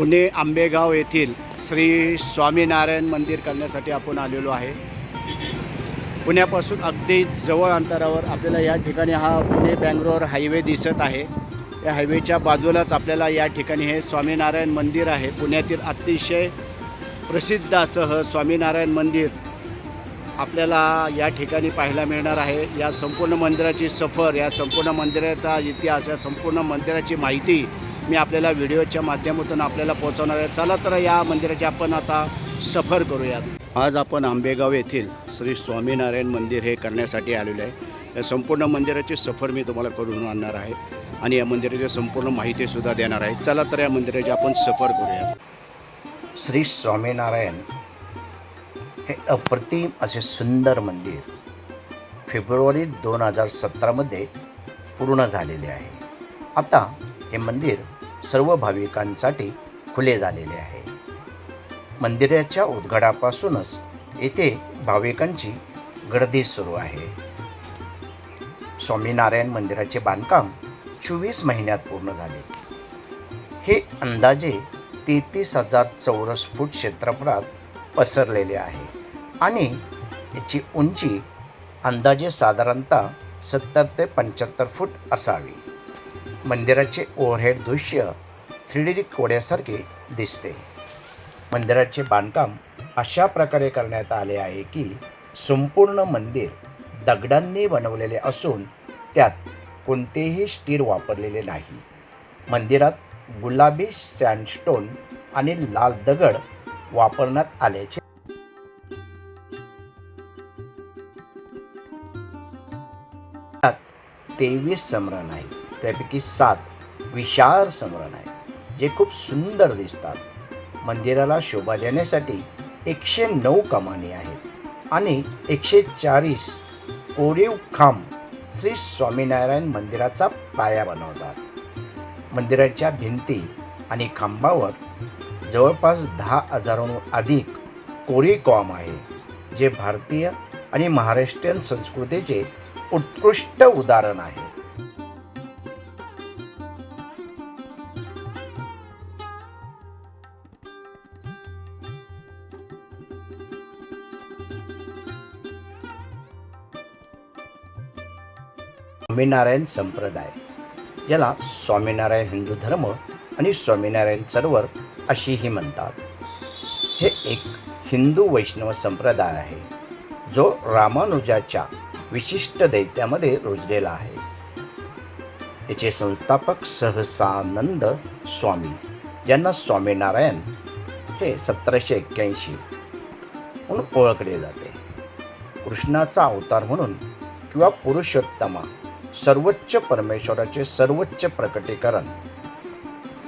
पुणे आंबेगाव येथील श्री स्वामीनारायण मंदिर करण्यासाठी आपण आलेलो आहे. पुण्यापासून अगदी जवळ अंतरावर आपल्याला या ठिकाणी हा पुणे बँगलोर हायवे दिसत आहे. या हायवेच्या बाजूलाच आपल्याला या ठिकाणी हे स्वामीनारायण मंदिर आहे. पुण्यातील अतिशय प्रसिद्ध असं स्वामीनारायण मंदिर आपल्याला या ठिकाणी पाहायला मिळणार आहे. या संपूर्ण मंदिराची सफर या संपूर्ण मंदिराचा इतिहास या संपूर्ण मंदिराची माहिती मी आपल्याला व्हिडिओच्या माध्यमातून आपल्याला पोहोचवणार आहे. चला तर या मंदिराची आपण आता सफर करूयात. आज आपण आंबेगाव येथील श्री स्वामीनारायण मंदिर हे करण्यासाठी आलेलो आहे. या संपूर्ण मंदिराची सफर मी तुम्हाला करून आणणार आहे आणि या मंदिराची संपूर्ण माहितीसुद्धा देणार आहे. चला तर या मंदिराची आपण सफर करूयात. श्री स्वामीनारायण हे अप्रतिम असे सुंदर मंदिर फेब्रुवारी दोन हजार सतरामध्ये पूर्ण झालेले आहे. आता हे मंदिर सर्व भाविकांसाठी खुले झालेले आहे. मंदिराच्या उद्घाटापासूनच येथे भाविकांची गर्दी सुरू आहे. स्वामीनारायण मंदिराचे बांधकाम चोवीस महिन्यात पूर्ण झाले. हे अंदाजे तेहतीस हजार चौरस फूट क्षेत्रफळात पसरलेले आहे आणि याची उंची अंदाजे साधारणतः सत्तर ते पंच्याहत्तर फूट असावी. मंदिराचे ओव्हरहेड दृश्य थ्री डी कोड्यासारखे दिसते. मंदिराचे बांधकाम अशा प्रकारे करण्यात आले आहे की संपूर्ण मंदिर दगडांनी बनवलेले असून त्यात कोणतेही स्टील वापरलेले नाही. मंदिरात गुलाबी सँडस्टोन आणि लाल दगड वापरण्यात आल्याचे त्यात तेवीस समरण आहेत. त्यापैकी सात विशाल समरण आहेत जे खूप सुंदर दिसतात. मंदिराला शोभा देण्यासाठी एकशे नऊ कमानी आहेत आणि एकशे चाळीस कोरीव खांब श्री स्वामीनारायण मंदिराचा पाया बनवतात. मंदिराच्या भिंती आणि खांबावर जवळपास दहा हजारांहून अधिक कोरी कॉम आहे जे भारतीय आणि महाराष्ट्रीयन संस्कृतीचे उत्कृष्ट उदाहरण आहे. स्वामीनारायण संप्रदाय. याला स्वामीनारायण हिंदू धर्म आणि स्वामीनारायण सरोवर अशीही म्हणतात. हे एक हिंदू वैष्णव संप्रदाय आहे जो रामानुजाच्या विशिष्ट दैत्यामध्ये रुजलेला आहे. याचे संस्थापक सहसानंद स्वामी ज्यांना स्वामीनारायण हे सतराशे एक्क्याऐंशी म्हणून ओळखले जाते. कृष्णाचा अवतार म्हणून किंवा पुरुषोत्तमा सर्वोच्च परमेश्वराचे सर्वोच्च प्रकटीकरण.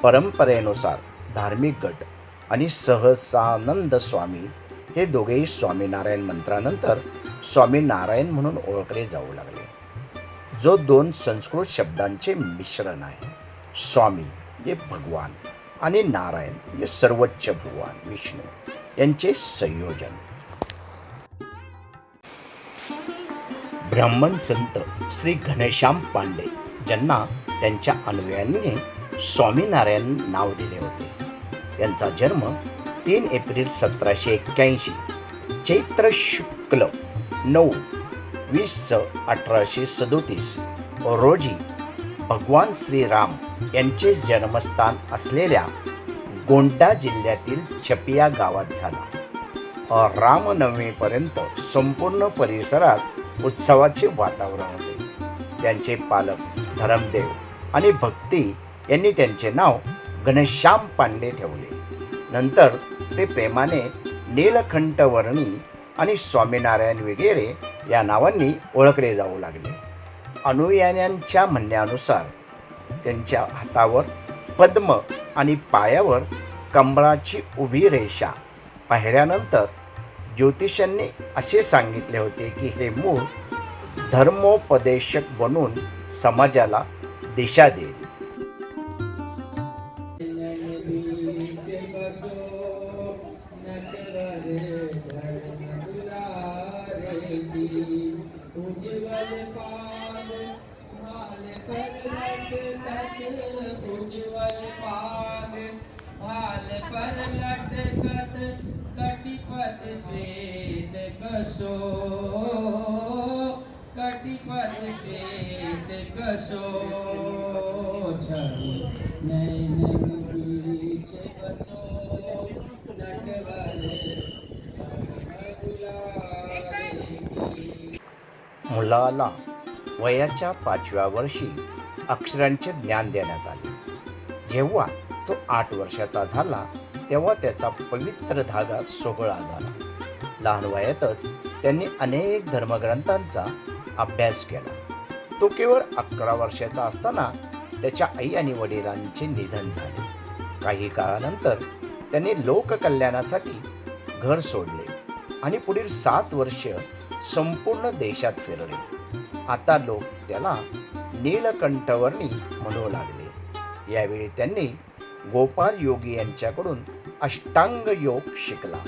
परंपरेनुसार धार्मिक गट आणि सहसानंद स्वामी हे दोघेही स्वामीनारायण मंत्रानंतर स्वामीनारायण म्हणून ओळखले जाऊ लागले. जो दोन संस्कृत शब्दांचे मिश्रण आहे स्वामी जे भगवान आणि नारायण हे सर्वोच्च भगवान विष्णू यांचे संयोजन. ब्राह्मण संत श्री घनश्याम पांडे ज्यांना त्यांच्या अनुयायांनी स्वामीनारायण नाव दिले होते. यांचा जन्म तीन एप्रिल सतराशे एक्क्याऐंशी चैत्र शुक्ल नऊ वीस अठराशे सदोतीस रोजी भगवान श्रीराम यांचे जन्मस्थान असलेल्या गोंडा जिल्ह्यातील छपिया गावात झाला. रामनवमीपर्यंत संपूर्ण परिसरात उत्सवाचे वातावरण होते. त्यांचे पालक धरमदेव आणि भक्ती यांनी त्यांचे नाव घनश्याम पांडे ठेवले. नंतर ते प्रेमाने नीलखंठवर्णी आणि स्वामीनारायण वगैरे या नावांनी ओळखले जाऊ लागले. अनुयायांच्या म्हणण्यानुसार त्यांच्या हातावर पद्म आणि पायावर कमळाची उभी रेषा पाहिल्यानंतर ज्योतिषांनी असे सांगितले होते की हे मूळ धर्मोपदेशक बनून समाजाला दिशा देईल. उज्ज्वल पाग माल पर लटकत कट कटिपत श्वेत कसो कटिपत श्वेत कसो छवि नैन बीच बसो मुलाला वयाच्या पाचव्या वर्षी अक्षरांचे ज्ञान देण्यात आले. जेव्हा तो आठ वर्षाचा झाला तेव्हा त्याचा पवित्र धागा सोहळा झाला. लहान वयातच त्यांनी अनेक धर्मग्रंथांचा अभ्यास केला. तो केवळ अकरा वर्षाचा असताना त्याच्या आई आणि वडिलांचे निधन झाले. काही काळानंतर त्यांनी लोककल्याणासाठी घर सोडले आणि पुढील सात वर्ष संपूर्ण देशात फिरले. आता लोक त्याला नीलकंठवर्णी म्हणू लागले. यावेळी त्यांनी गोपाल योगी यांच्याकडून अष्टांग योग शिकला.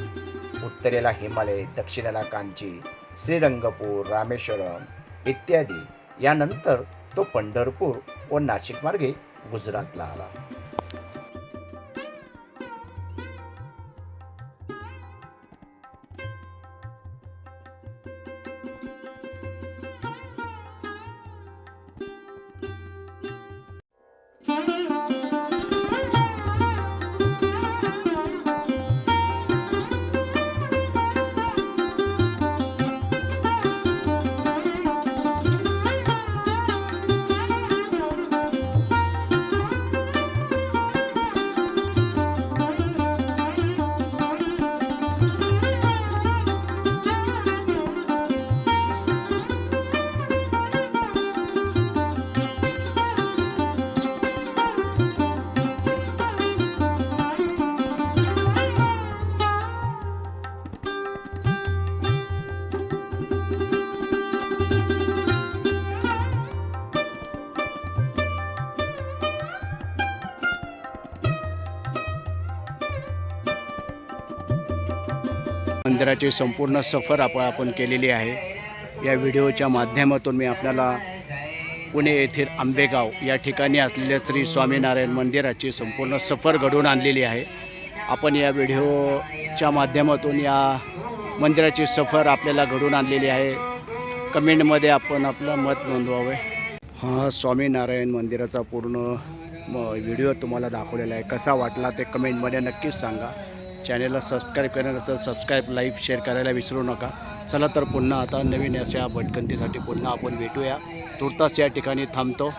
उत्तरेला हिमालय दक्षिणेला कांची श्रीरंगपूर रामेश्वरम इत्यादी. यानंतर तो पंढरपूर व नाशिक मार्गे गुजरातला आला. मंदिराची संपूर्ण सफर आपण आपण केलेली आहे. या व्हिडिओच्या माध्यमातून मी आपल्याला पुणे येथील आंबेगाव या ठिकाणी असलेल्या श्री स्वामीनारायण मंदिराची संपूर्ण सफर घडवून आणलेली आहे. आपण या व्हिडिओच्या माध्यमातून या मंदिराची सफर आपल्याला घडवून आणलेली आहे. कमेंटमध्ये आपण आपलं मत नोंदवावे. हा स्वामीनारायण मंदिराचा पूर्ण म व्हिडिओ तुम्हाला दाखवलेला आहे. कसा वाटला ते कमेंटमध्ये नक्कीच सांगा. चॅनेलला सबस्क्राईब करण्याचं सबस्क्राईब लाईक शेअर करायला विसरू नका. चला तर पुन्हा आता नवीन अशा भटकंतीसाठी पुन्हा आपण भेटूया. तुर्तास या ठिकाणी थांबतो.